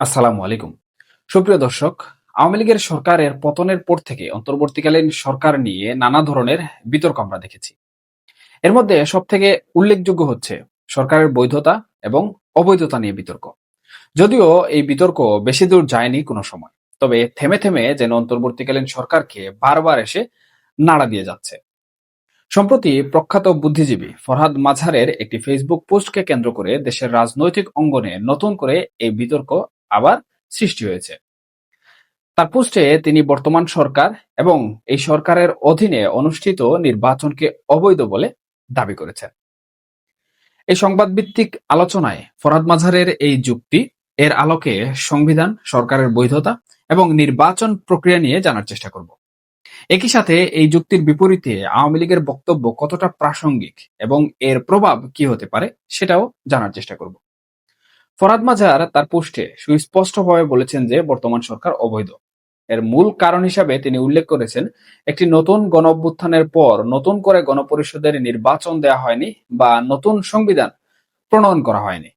আসসালামু আলাইকুম। সুপ্রিয় দর্শক, আওয়ামী লীগের সরকারের পতনের পর থেকে অন্তর্বর্তীকালীন সরকার নিয়ে নানা ধরনের বিতর্ক আমরা দেখেছি। এর মধ্যে সব থেকে উল্লেখযোগ্য হচ্ছে সরকারের বৈধতা এবং অবৈধতা নিয়ে বিতর্ক। যদিও এই বিতর্ক বেশি দূর যায়নি কোনো সময়, তবে থেমে থেমে যেন অন্তর্বর্তীকালীন সরকারকে বারবার এসে নাড়া দিয়ে যাচ্ছে। সম্প্রতি প্রখ্যাত বুদ্ধিজীবী ফরহাদ মাঝারের একটি ফেসবুক পোস্টকে কেন্দ্র করে দেশের রাজনৈতিক অঙ্গনে নতুন করে এই বিতর্ক আবার সৃষ্টি হয়েছে। তার পোস্টে তিনি বর্তমান সরকার এবং এই সরকারের অধীনে অনুষ্ঠিত নির্বাচনকে অবৈধ বলে দাবি করেছেন। এই সংবাদ ভিত্তিক আলোচনায় ফরাদ মাঝারের এই যুক্তি, এর আলোকে সংবিধান, সরকারের বৈধতা এবং নির্বাচন প্রক্রিয়া নিয়ে জানার চেষ্টা করব। একই সাথে এই যুক্তির বিপরীতে আওয়ামী লীগের বক্তব্য কতটা প্রাসঙ্গিক এবং এর প্রভাব কি হতে পারে সেটাও জানার চেষ্টা করব। ফরাদ মাজার তার পোস্টে সুস্পষ্টভাবে বলেছেন যে বর্তমান সরকার অবৈধ। এর মূল কারণ হিসাবে তিনি উল্লেখ করেছেন, একটি নতুন গণ পর নতুন করে গণপরিষদের নির্বাচন দেওয়া হয়নি বা নতুন সংবিধান প্রণয়ন করা হয়নি।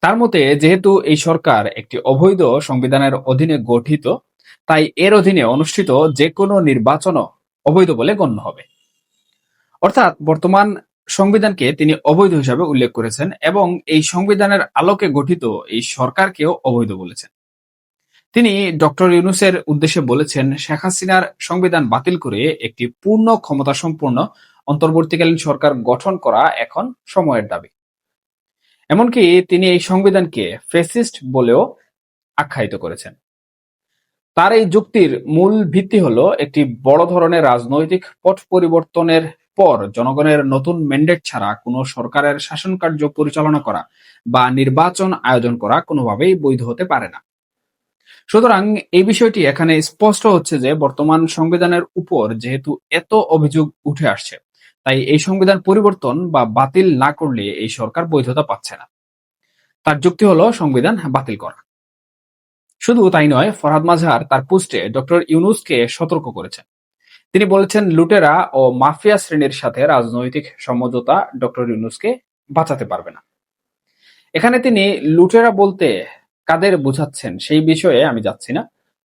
তার মতে, যেহেতু এই সরকার একটি অবৈধ সংবিধানের অধীনে গঠিত, তাই এর অধীনে অনুষ্ঠিত যে কোনো নির্বাচনও অবৈধ বলে গণ্য হবে। অর্থাৎ বর্তমান সংবিধানকে তিনি অবৈধ হিসাবে উল্লেখ করেছেন এবং এই সংবিধানের আলোকে গঠিত এই সরকারকেও অবৈধ বলেছেন। তিনি ডক্টর ইউনুসের উদ্দেশ্যে বলেছেন, শেখ হাসিনার সংবিধান বাতিল করে একটি পূর্ণ ক্ষমতা সম্পন্ন অন্তর্বর্তীকালীন সরকার গঠন করা এখন সময়ের দাবি। এমনকি তিনি এই সংবিধানকে ফেসিস্ট বলেও আখ্যায়িত করেছেন। তার এই যুক্তির মূল ভিত্তি হলো একটি বড় ধরনের রাজনৈতিক পট পরিবর্তনের পর জনগণের নতুন ম্যান্ডেট ছাড়া কোনো সরকারের শাসন কার্য পরিচালনা করা বা নির্বাচন আয়োজন করা কোনোভাবেই বৈধ হতে পারে না। সুতরাং এই বিষয়টি এখানে স্পষ্ট হচ্ছে যে বর্তমান সংবিধানের উপর যেহেতু এত অভিযোগ উঠে আসছে, তাই এই সংবিধান পরিবর্তন বা বাতিল না করলে এই সরকার বৈধতা পাচ্ছে না। তার যুক্তি হলো সংবিধান বাতিল করা। শুধু তাই নয়, ফরহাদ মাঝহার তার পোস্টে ডক্টর ইউনুসকে সতর্ক করেছেন। তিনি বলেছেন, লুটেরা ও মাফিয়া শ্রেণির সাথে রাজনৈতিক সমঝোতা ডক্টর ইউনুসকে বাঁচাতে পারবে না। এখানে তিনি লুটেরা বলতে কাদের বুঝাচ্ছেন সেই বিষয়ে আমি যাচ্ছি না।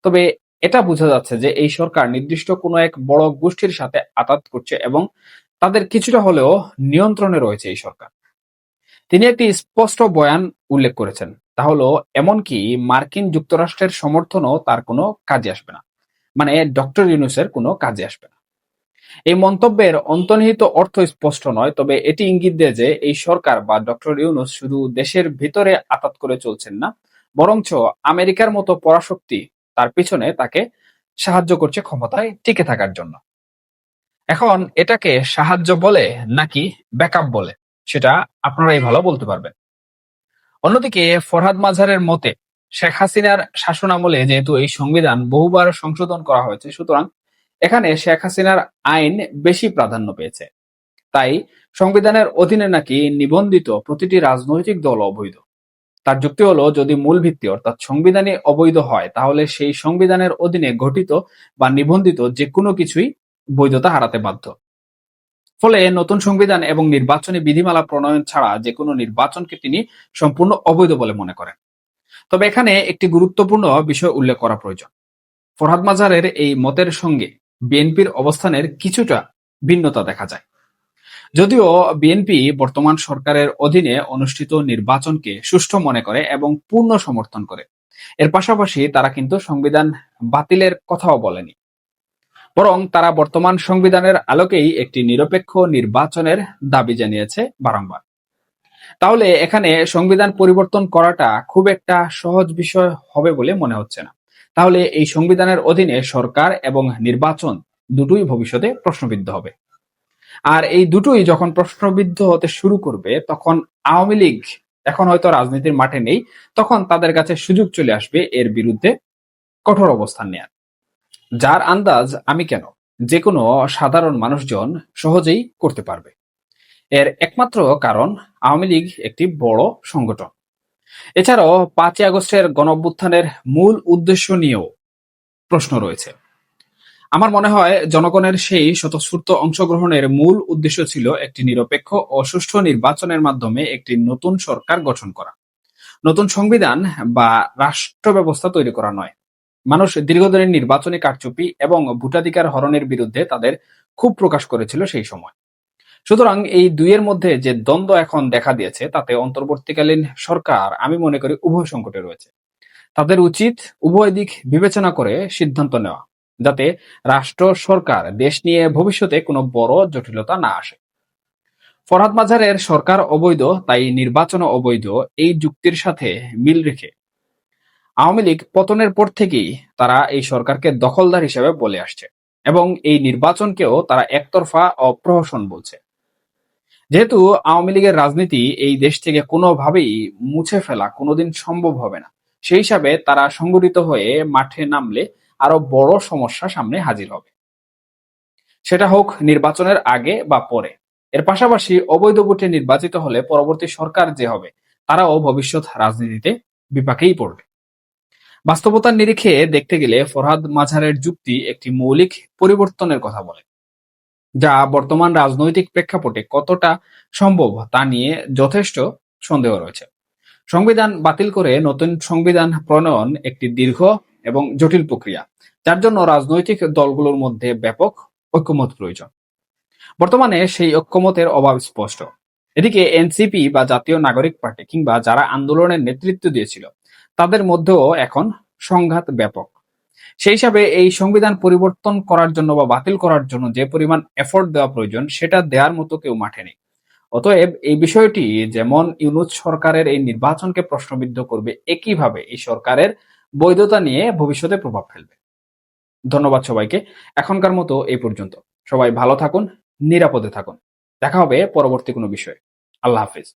তবে এটা বোঝা যাচ্ছে যে এই সরকার নির্দিষ্ট কোনো এক বড় গোষ্ঠীর সাথে আতাত করছে এবং তাদের কিছুটা হলেও নিয়ন্ত্রণে রয়েছে এই সরকার। তিনি একটি স্পষ্ট বয়ান উল্লেখ করেছেন, তা হলো, এমনকি মার্কিন যুক্তরাষ্ট্রের সমর্থনও তার কোনো কাজে আসবে না। মানে ডক্টর ইউনুসের কোনো কাজে আসবে না। এই মন্তব্যের অন্তর্নিহিত অর্থ স্পষ্ট নয়, তবে এটি ইঙ্গিত দেয় যে এই সরকার বা ডক্টর ইউনুস শুধু দেশের ভিতরে আতাত করে চলছেন না, বরঞ্চ আমেরিকার মতো পরাশক্তি তার পিছনে তাকে সাহায্য করছে ক্ষমতায় টিকে থাকার জন্য। এখন এটাকে সাহায্য বলে নাকি ব্যাকআপ বলে, সেটা আপনারাই ভালো বলতে পারবেন। অন্যদিকে ফরহাদ মাঝারের মতে শেখ হাসিনার শাসনামলে যেহেতু এই সংবিধান বহুবার সংশোধন করা হয়েছে, সুতরাং এখানে শেখ হাসিনার আইন বেশি প্রাধান্য পেয়েছে। তাই সংবিধানের অধীনে নাকি নিবন্ধিত প্রতিটি রাজনৈতিক দল অবৈধ। তার যুক্তি হলো, যদি মূল ভিত্তি অর্থাৎ সংবিধানে অবৈধ হয়, তাহলে সেই সংবিধানের অধীনে গঠিত বা নিবন্ধিত যে কোনো কিছুই বৈধতা হারাতে বাধ্য। ফলে নতুন সংবিধান এবং নির্বাচনী বিধিমালা প্রণয়ন ছাড়া যে কোনো নির্বাচনকে তিনি সম্পূর্ণ অবৈধ বলে মনে করেন। তবে এখানে একটি গুরুত্বপূর্ণ বিষয় উল্লেখ করা প্রয়োজন। ফরহাদ মাজারের এই মতের সঙ্গে বিএনপির অবস্থানের কিছুটা ভিন্নতা দেখা যায়। যদিও বিএনপি বর্তমান সরকারের অধীনে অনুষ্ঠিত নির্বাচনকে সুষ্ঠু মনে করে এবং পূর্ণ সমর্থন করে। এর পাশাপাশি তারা কিন্তু সংবিধান বাতিলের কথাও বলেনি। বরং তারা বর্তমান সংবিধানের আলোকেই একটি নিরপেক্ষ নির্বাচনের দাবি জানিয়েছে বারংবার। তাহলে এখানে সংবিধান পরিবর্তন করাটা খুব একটা সহজ বিষয় হবে বলে মনে হচ্ছে না। তাহলে এই সংবিধানের অধীনে সরকার এবং নির্বাচন দুটোই ভবিষ্যতে প্রশ্নবিদ্ধ হবে। আর এই দুটোই যখন প্রশ্নবিদ্ধ হতে শুরু করবে, তখন আওয়ামী লীগ এখন হয়তো রাজনীতির মাঠে নেই, তখন তাদের কাছে সুযোগ চলে আসবে এর বিরুদ্ধে কঠোর অবস্থান নেয়ার। যার আন্দাজ আমি কেন? যে কোনো সাধারণ মানুষজন সহজেই করতে পারবে। এর একমাত্র কারণ আওয়ামী লীগ একটি বড় সংগঠন। এছাড়াও পাঁচই আগস্টের গণঅভ্যুত্থানের মূল উদ্দেশ্য নিয়েও প্রশ্ন রয়েছে। আমার মনে হয় জনগণের সেই স্বতঃস্ফূর্ত অংশগ্রহণের মূল উদ্দেশ্য ছিল একটি নিরপেক্ষ ও সুষ্ঠু নির্বাচনের মাধ্যমে একটি নতুন সরকার গঠন করা। নতুন সংবিধান বা রাষ্ট্র ব্যবস্থা তৈরি করা নয়। মানুষ দীর্ঘদিনের নির্বাচনী কারচুপি এবং ভোটাধিকার হরণের বিরুদ্ধে তাদের ক্ষোভ প্রকাশ করেছিল সেই সময়। সুতরাং এই দুইয়ের মধ্যে যে দ্বন্দ্ব এখন দেখা দিয়েছে, তাতে অন্তর্বর্তীকালীন সরকার, আমি মনে করি, উভয় সংকটে রয়েছে। তাদের উচিত উভয় দিক বিবেচনা করে সিদ্ধান্ত নেওয়া, যাতে রাষ্ট্র, সরকার, দেশ নিয়ে ভবিষ্যতে কোনো বড় জটিলতা না আসে। ফরহাদ মাজারের সরকার অবৈধ, তাই নির্বাচন অবৈধ, এই যুক্তির সাথে মিল রেখে। আওয়ামী লীগ পতনের পর থেকেই তারা এই সরকারকে দখলদার হিসেবে বলে আসছে, এবং এই নির্বাচনকেও তারা একতরফা অপ্রহসন বলছে। যেহেতু আওয়ামী লীগের রাজনীতি এই দেশ থেকে কোনোভাবেই মুছে ফেলা কোনোদিন সম্ভব হবে না। সেই হিসাবে তারা সংগঠিত হয়ে মাঠে নামলে আরও বড় সমস্যা সামনে হাজির হবে। সেটা হোক নির্বাচনের আগে বা পরে। এর পাশাপাশি অবৈধ ভোটে নির্বাচিত হলে পরবর্তী সরকার যে হবে, তারাও ভবিষ্যৎ রাজনীতিতে বিপাকেই পড়বে। বাস্তবতার নিরিখে দেখতে গেলে ফরহাদ মাঝারের যুক্তি একটি মৌলিক পরিবর্তনের কথা বলে। যা বর্তমান রাজনৈতিক প্রেক্ষাপটে কতটা সম্ভব তা নিয়ে যথেষ্ট সন্দেহ রয়েছে। সংবিধান বাতিল করে নতুন সংবিধান প্রণয়ন একটি দীর্ঘ এবং জটিল প্রক্রিয়া, যার জন্য রাজনৈতিক দলগুলোর মধ্যে ব্যাপক ঐক্যমত প্রয়োজন। বর্তমানে সেই ঐক্যমতের অভাব স্পষ্ট। এদিকে এনসিপি বা জাতীয় নাগরিক পার্টি কিংবা যারা আন্দোলনের নেতৃত্ব দিয়েছিল, তাদের মধ্যেও এখন সংঘাত ব্যাপক। সেই হিসাবে এই সংবিধান পরিবর্তন করার জন্য বা বাতিল করার জন্য যে পরিমাণ এফোর্ট দেওয়া প্রয়োজন, সেটা দেওয়ার মতো কেউ মাঠে নেই। অতএব এই বিষয়টি যেমন ইউনুস সরকারের এই নির্বাচনকে প্রশ্নবিদ্ধ করবে, একইভাবে এই সরকারের বৈধতা নিয়ে ভবিষ্যতে প্রভাব ফেলবে। ধন্যবাদ সবাইকে। এখনকার মতো এই পর্যন্ত। সবাই ভালো থাকুন, নিরাপদে থাকুন। দেখা হবে পরবর্তী কোনো বিষয়ে। আল্লাহ হাফিজ।